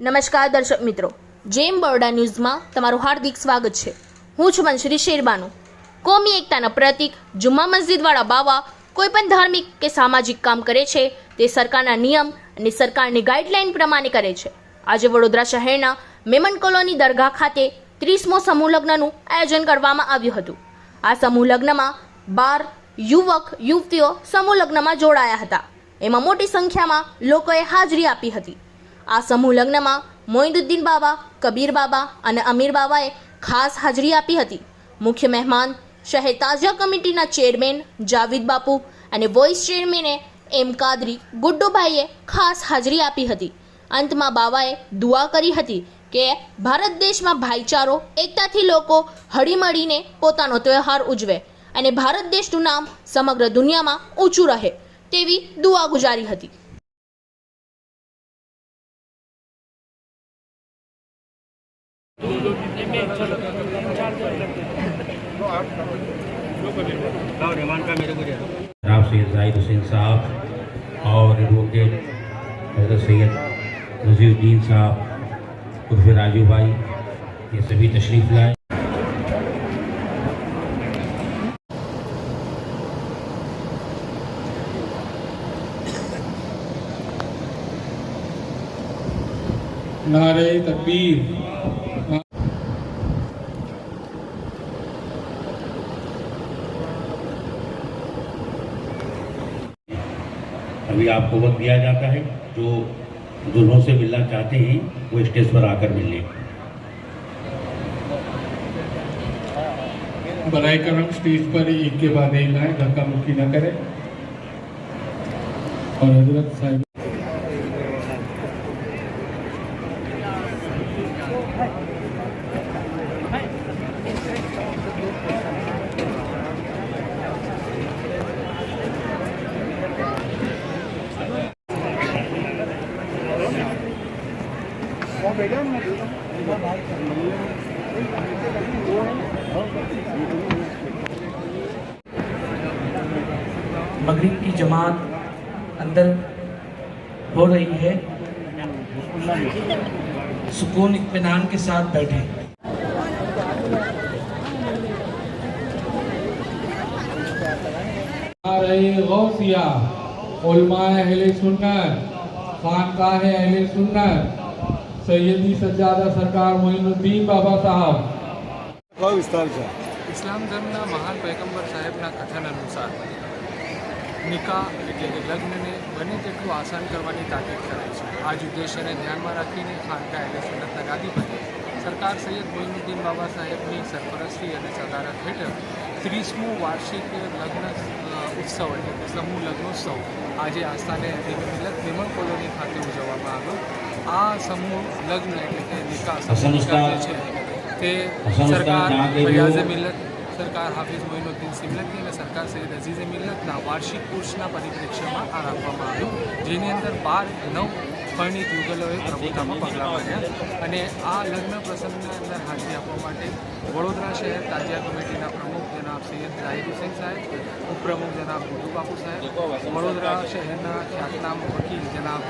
નમસ્કાર દર્શક મિત્રો. જેમ બરોડા ન્યૂઝમાં તમારું હાર્દિક સ્વાગત છે. હું છું મનશ્રી શેરબાનુ. કોમી એકતાના પ્રતીક જુમ્મા મસ્જિદવાળા બાવા કોઈ પણ ધાર્મિક કે સામાજિક કામ કરે છે, તે સરકારના નિયમ અને સરકારની ગાઈડલાઈન પ્રમાણે કરે છે. આજે વડોદરા શહેરના મેમન કોલોની દરગાહ ખાતે ત્રીસમો સમૂહ લગ્નનું આયોજન કરવામાં આવ્યું હતું. આ સમૂહ લગ્નમાં બાર યુવક, યુવતીઓ સમૂહ લગ્નમાં જોડાયા હતા. એમાં મોટી સંખ્યામાં લોકોએ હાજરી આપી હતી. આ સમૂહ લગ્નમાં મોઇનુદ્દીન બાબા કબીર બાબા અને અમીર બાબાએ ખાસ હાજરી આપી હતી. મુખ્ય મહેમાન શહેર તાજા કમિટીના ચેરમેન જાવીદ બાપુ અને વોઇસ ચેરમેને એમ કાદરી ગુડ્ડુભાઈએ ખાસ હાજરી આપી હતી. અંતમાં બાબાએ દુઆ કરી હતી કે ભારત દેશમાં ભાઈચારો, એકતાથી લોકો હળીમળીને પોતાનો તહેવાર ઉજવે અને ભારત દેશનું નામ સમગ્ર દુનિયામાં ઊંચું રહે તેવી દુઆ ગુજારી હતી. जनाब सैयद जाहिद हुसैन साहब और एडवोकेट हज़रत सैयद नजीरुद्दीन साहब उर्फ़ राजू भाई ये सभी तशरीफ़ लाए। नारे तकबीर। अभी आपको वक्त दिया जाता है, जो दुल्हों से मिलना चाहते हैं, वो स्टेज पर आकर मिल लें। भलाई करम स्टेज पर एक के बाद एक लाए धक्का मुक्की ना करें। और हज़रत साहब मगरिब की जमात अंदर हो रही है। सुकून इतमान के साथ बैठे। गौसिया उलमाए अहले सुन्नत अहले सुन्नत। સૈયદી સજ્જાદા સરકાર મોઇનુદ્દીન બાબા સાહેબ. કયો વિસ્તાર છે? ઇસ્લામ ધર્મના મહાન પૈગંબર સાહેબના કથન અનુસાર નિકાહ એટલે કે લગ્નને બને તેટલું આસાન કરવાની તાકીદ કરે છે. આ જ ઉદ્દેશ્યને ધ્યાનમાં રાખીને ખાનકા એટલે સુરતના ગાદીપતિ સરકાર સૈયદ મોઇનુદ્દીન બાબા સાહેબની સરપરસ્તી અને સદારત હેઠળ ત્રીસમું વાર્ષિક લગ્ન ઉત્સવ એટલે કે સમૂહ લગ્નોત્સવ. આજે આસ્થાને મિલત નિમણ કોલોની ખાતે ઉજવવામાં આવ્યો. આ સમૂહ લગ્ન એટલે કે જે છે તે સરકાર ફૈયાઝે. મિલ્લત સરકાર હાફિઝ મોઇનુદ્દીન સિમલકી અને સરકાર સૈયદ અઝીઝે મિલ્લતના વાર્ષિક કોર્સના પરિપ્રેક્ષ્યમાં આ રાખવામાં આવ્યું. જેની અંદર બાર નવ પરિણીત યુગલોએ પ્રભુતામાં પગલાં ભર્યા. અને આ લગ્ન પ્રસંગના અંદર હાજરી આપવા માટે વડોદરા શહેર તાજિયા કમિટીના પ્રમુખ જનાબ સૈયદ જાહિદ હુસેન સાહેબ, ઉપપ્રમુખ જનાબ ગુરુબાપુ સાહેબ, વડોદરા શહેરના ખ્યાતનામ વકીલ જનાબ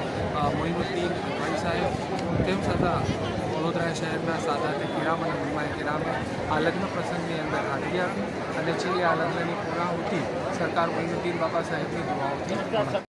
મોઇનુદ્દીન ભાઈ સાહેબ, તેમ છતાં વડોદરા શહેરના સાદાતે કિરામ અને મુંબઈ કિરામે આ લગ્ન પ્રસંગની અંદર હાજરી આપી. અને છેલ્લે આ લગ્નની પૂર્ણાહુતિ સરકાર મોઇનુદ્દીન બાબા સાહેબની દુઆઓથી.